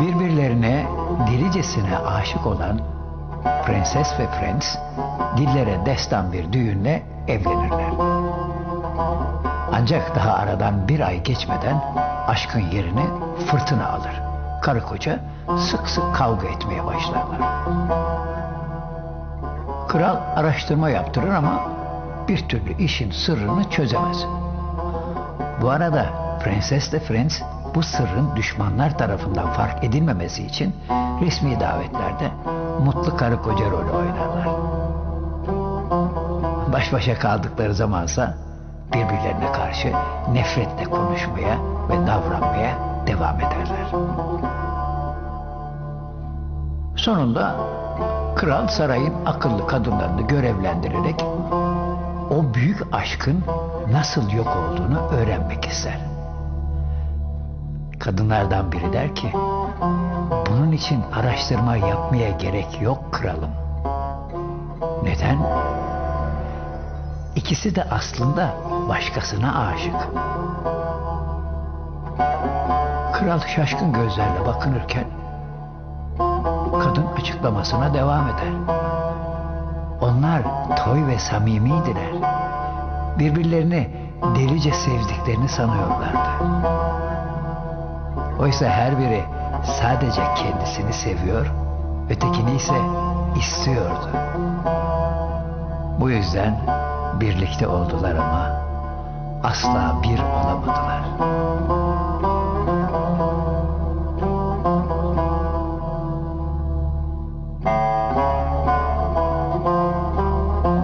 Birbirlerine delicesine aşık olan prenses ve prens dillere destan bir düğünle evlenirler. Ancak daha aradan bir ay geçmeden aşkın yerini fırtına alır. Karı koca sık sık kavga etmeye başlarlar. Kral araştırma yaptırır ama bir türlü işin sırrını çözemez. Bu arada prenses de prens bu sırrın düşmanlar tarafından fark edilmemesi için resmi davetlerde mutlu karı koca rolü oynarlar. Baş başa kaldıkları zamansa birbirlerine karşı nefretle konuşmaya ve davranmaya devam ederler. Sonunda kral sarayın akıllı kadınlarını görevlendirerek o büyük aşkın nasıl yok olduğunu öğrenmek ister. Kadınlardan biri der ki, bunun için araştırma yapmaya gerek yok kralım. Neden? İkisi de aslında başkasına aşık. Kral şaşkın gözlerle bakınırken kadın açıklamasına devam eder. Onlar toy ve samimiydiler. Birbirlerini delice sevdiklerini sanıyorlardı. Oysa her biri sadece kendisini seviyor, ötekini ise istiyordu. Bu yüzden birlikte oldular ama asla bir olamadılar.